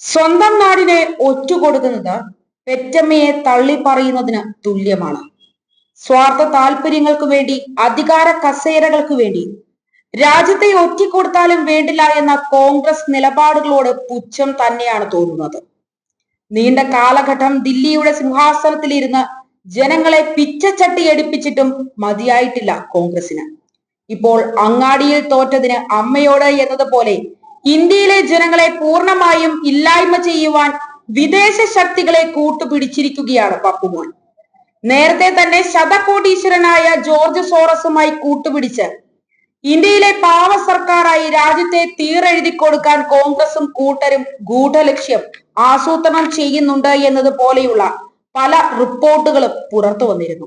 സ്വന്തം നാടിനെ ഒറ്റുകൊടുക്കുന്നത് പെറ്റമ്മയെ തള്ളി പറയുന്നതിന് തുല്യമാണ്. സ്വാർത്ഥ താല്പര്യങ്ങൾക്ക് വേണ്ടി അധികാര കസേരകൾക്ക് വേണ്ടി രാജ്യത്തെ ഒറ്റിക്കൊടുത്താലും വേണ്ടില്ല എന്ന കോൺഗ്രസ് നിലപാടുകളോട് പുച്ഛം തന്നെയാണ് തോന്നുന്നത്. നീണ്ട കാലഘട്ടം ദില്ലിയുടെ സിംഹാസനത്തിലിരുന്ന് ജനങ്ങളെ പിച്ചച്ചട്ടി എടുപ്പിച്ചിട്ടും മതിയായിട്ടില്ല കോൺഗ്രസിന് ഇപ്പോൾ അങ്ങാടിയിൽ തോറ്റതിന് അമ്മയോട് എന്നതുപോലെ ഇന്ത്യയിലെ ജനങ്ങളെ പൂർണമായും ഇല്ലായ്മ ചെയ്യുവാൻ വിദേശ ശക്തികളെ കൂട്ടുപിടിച്ചിരിക്കുകയാണ് പപ്പുമോൻ നേരത്തെ തന്നെ ശതകോടീശ്വരനായ ജോർജ് സോറസുമായി കൂട്ടുപിടിച്ച് ഇന്ത്യയിലെ പാവ സർക്കാരായി രാജ്യത്തെ തീറെഴുതി കൊടുക്കാൻ കോൺഗ്രസും കൂട്ടരും ഗൂഢലക്ഷ്യം ആസൂത്രണം ചെയ്യുന്നുണ്ട് എന്നത് പോലെയുള്ള പല റിപ്പോർട്ടുകളും പുറത്തു വന്നിരുന്നു.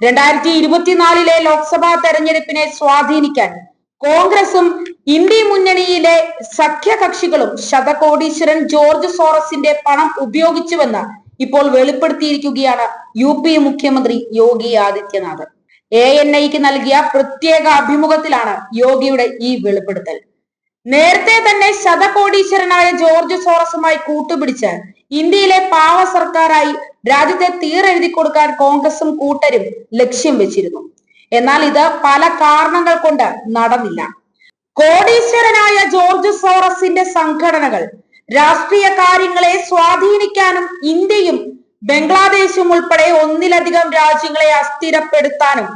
രണ്ടായിരത്തി ഇരുപത്തിനാലിലെ ലോക്സഭാ തെരഞ്ഞെടുപ്പിനെ സ്വാധീനിക്കാൻ കോൺഗ്രസും ഇന്ത്യ മുന്നണിയിലെ സഖ്യകക്ഷികളും ശതകോടീശ്വരൻ ജോർജ് സോറസിന്റെ പണം ഉപയോഗിച്ചുവെന്ന് ഇപ്പോൾ വെളിപ്പെടുത്തിയിരിക്കുകയാണ് യു പി മുഖ്യമന്ത്രി യോഗി ആദിത്യനാഥ് എ എൻ ഐക്ക് നൽകിയ പ്രത്യേക അഭിമുഖത്തിലാണ് യോഗിയുടെ ഈ വെളിപ്പെടുത്തൽ. നേരത്തെ തന്നെ ശതകോടീശ്വരനായ ജോർജ് സോറസുമായി കൂട്ടുപിടിച്ച് ഇന്ത്യയിലെ പാവ സർക്കാരായി രാജ്യത്തെ തീറെഴുതി കൊടുക്കാൻ കോൺഗ്രസും കൂട്ടരും ലക്ഷ്യം വെച്ചിരുന്നു. എന്നാൽ ഇത് പല കാരണങ്ങൾ കൊണ്ട് നടന്നില്ല. കോടീശ്വരനായ ജോർജ് സോറസിന്റെ സംഘടനകൾ രാഷ്ട്രീയ കാര്യങ്ങളെ സ്വാധീനിക്കാനും ഇന്ത്യയും ബംഗ്ലാദേശും ഉൾപ്പെടെ ഒന്നിലധികം രാജ്യങ്ങളെ അസ്ഥിരപ്പെടുത്താനും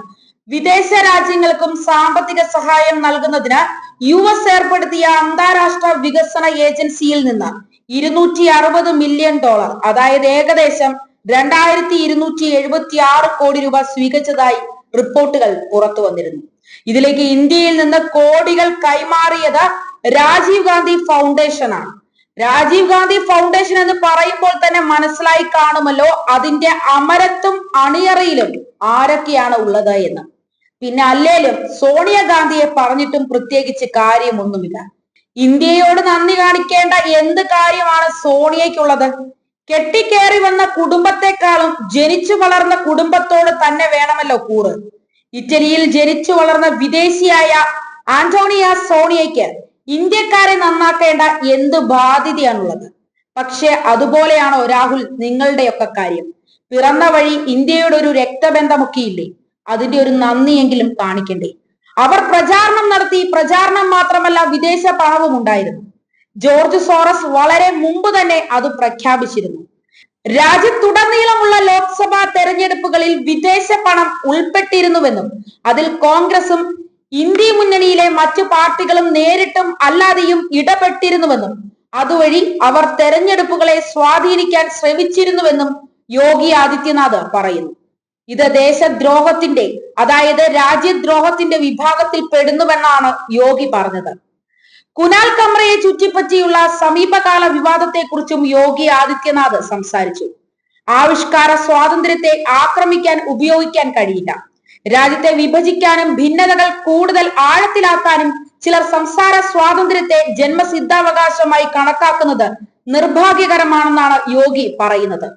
വിദേശ രാജ്യങ്ങൾക്കും സാമ്പത്തിക സഹായം നൽകുന്നതിന് യു എസ് ഏർപ്പെടുത്തിയ അന്താരാഷ്ട്ര വികസന ഏജൻസിയിൽ നിന്ന് ഇരുന്നൂറ്റി അറുപത് മില്യൺ ഡോളർ അതായത് ഏകദേശം രണ്ടായിരത്തി ഇരുന്നൂറ്റി എഴുപത്തി ആറ് കോടി രൂപ സ്വീകരിച്ചതായി റിപ്പോർട്ടുകൾ പുറത്തു വന്നിരുന്നു. ഇതിലേക്ക് ഇന്ത്യയിൽ നിന്ന് കോടികൾ കൈമാറിയത് രാജീവ് ഗാന്ധി ഫൗണ്ടേഷൻ ആണ്. രാജീവ് ഗാന്ധി ഫൗണ്ടേഷൻ എന്ന് പറയുമ്പോൾ തന്നെ മനസ്സിലായി കാണുമല്ലോ അതിന്റെ അമരത്തും അണിയറയിലും ആരൊക്കെയാണ് ഉള്ളത് എന്ന്. പിന്നെ അല്ലേലും സോണിയാഗാന്ധിയെ പറഞ്ഞിട്ടും പ്രത്യേകിച്ച് കാര്യമൊന്നുമില്ല. ഇന്ത്യയോട് നന്ദി കാണിക്കേണ്ട എന്ത് കാര്യമാണ് സോണിയയ്ക്കുള്ളത്? കെട്ടിക്കേറി വന്ന കുടുംബത്തെക്കാളും ജനിച്ചു വളർന്ന കുടുംബത്തോട് തന്നെ വേണമല്ലോ കൂറ്. ഇറ്റലിയിൽ ജനിച്ചു വളർന്ന വിദേശിയായ ആന്റോണിയ സോണിയയ്ക്ക് ഇന്ത്യക്കാരെ നന്നാക്കേണ്ട എന്ത് ബാധ്യതയാണുള്ളത്? പക്ഷെ അതുപോലെയാണോ രാഹുൽ നിങ്ങളുടെയൊക്കെ കാര്യം? പിറന്ന വഴി ഇന്ത്യയുടെ ഒരു രക്തബന്ധമൊക്കെ ഇല്ലേ അതിന്റെ ഒരു നന്ദിയെങ്കിലും കാണിക്കണ്ടേ? അവർ പ്രചാരണം നടത്തി പ്രചാരണം മാത്രമല്ല വിദേശ പണവും ഉണ്ടായിരുന്നു ജോർജ് സോറസ് വളരെ മുമ്പ് തന്നെ അത് പ്രഖ്യാപിച്ചിരുന്നു. രാജ്യത്തുടനീളമുള്ള ലോക്സഭാ തെരഞ്ഞെടുപ്പുകളിൽ വിദേശ പണം ഉൾപ്പെട്ടിരുന്നുവെന്നും അതിൽ കോൺഗ്രസും ഇന്ത്യ മുന്നണിയിലെ മറ്റു പാർട്ടികളും നേരിട്ടും അല്ലാതെയും ഇടപെട്ടിരുന്നുവെന്നും അതുവഴി അവർ തെരഞ്ഞെടുപ്പുകളെ സ്വാധീനിക്കാൻ ശ്രമിച്ചിരുന്നുവെന്നും യോഗി ആദിത്യനാഥ് പറയുന്നു. ഇത് ദേശദ്രോഹത്തിന്റെ അതായത് രാജ്യദ്രോഹത്തിന്റെ വിഭാഗത്തിൽ പെടുന്നുവെന്നാണ് യോഗി പറഞ്ഞത്. കുനാൽ കമ്രയെ ചുറ്റിപ്പറ്റിയുള്ള സമീപകാല വിവാദത്തെക്കുറിച്ചും യോഗി ആദിത്യനാഥ് സംസാരിച്ചു. ആവിഷ്കാര സ്വാതന്ത്ര്യത്തെ ആക്രമിക്കാൻ ഉപയോഗിക്കാൻ കഴിയില്ല. രാജ്യത്തെ വിഭജിക്കാനും ഭിന്നതകൾ കൂടുതൽ ആഴത്തിലാക്കാനും ചിലർ സംസാര സ്വാതന്ത്ര്യത്തെ ജന്മസിദ്ധാവകാശമായി കണക്കാക്കുന്നത് നിർഭാഗ്യകരമാണെന്നാണ് യോഗി പറയുന്നത്.